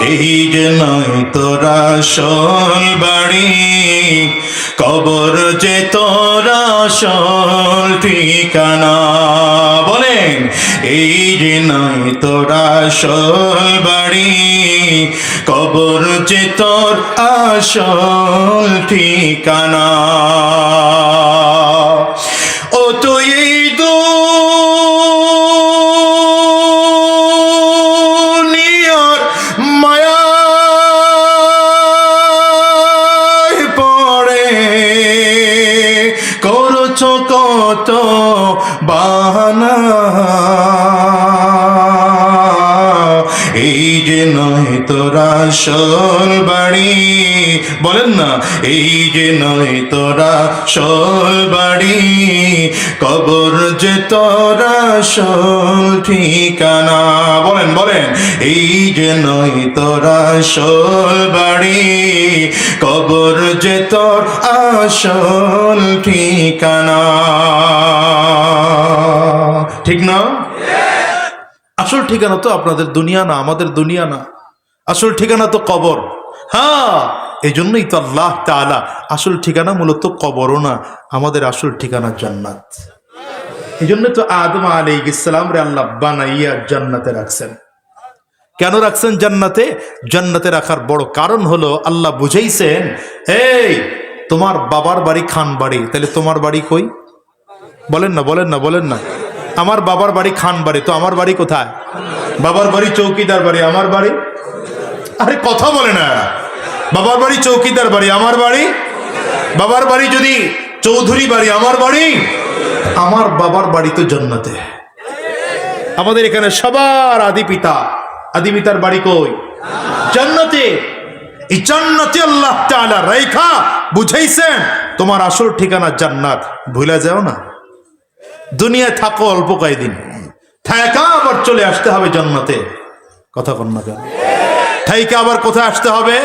এই যে নয় তোরা সল বাড়ি। কবর যে তোরা সল ঠিকানা। বলেন, এই যে নয় তোরা সল বাড়ি। কবর যে তোর আসল ঠিকানা। কত বাহানা। এই যে নয় তোরা সল বাড়ি। বলেন না, এই যে নয় তোরা সল বাড়ি। কবর যে তোরা সল ঠিকানা। বলেন বলেন, এই যে নয় তোরা সল বাড়ি। কবর যে তোর আসল ঠিকানা। ঠিক না? ঠিকানা তো আপনাদের দুনিয়া না, আমাদের দুনিয়া না। আসল ঠিকানা তো কবর। হ্যাঁ এই জন্যই তো আল্লাহ তাআলা আসল ঠিকানা মূলত কবরও না, আমাদের আসল ঠিকানা জান্নাত। এই জন্য তো আদম আলী ইসলাম রে আল্লাহ বানাইয়া জান্নাতে রাখছেন। কেন রাখছেন জান্নাতে? জান্নাতে রাখার বড় কারণ হলো আল্লাহ বুঝাইছেন, এই, তোমার বাবার বাড়ি খান বাড়ি তাহলে তোমার বাড়ি কই? বলেন না বলেন না বলেন না। আমার বাবার বাড়ি খান বাড়ি, তো আমার বাড়ি কোথায়? বাবার বাড়ি চৌকিদার বাড়ি, আমার বাড়ি? আরে কথা বলে না। বাবার বাড়ি চৌকিদার বাড়ি, আমার বাড়ি? বাবার বাড়ি যদি চৌধুরী বাড়ি, আমার বাড়ি? আমার বাবার বাড়ি তো জন্নতে। আমাদের এখানে সবার আদি পিতা। আদি পিতার বাড়ি কই? জান্নাতে। আল্লাহ রেখা বুঝাইছেন, তোমার আসল ঠিকানা জান্নাত। ভুলে যাও না। দুনিয়ায় থাকো অল্প কয়েকদিন থাইকা আবার চলে আসতে হবে জন্মতে কথা কন্যা থাইকে আবার কোথায় আসতে হবে?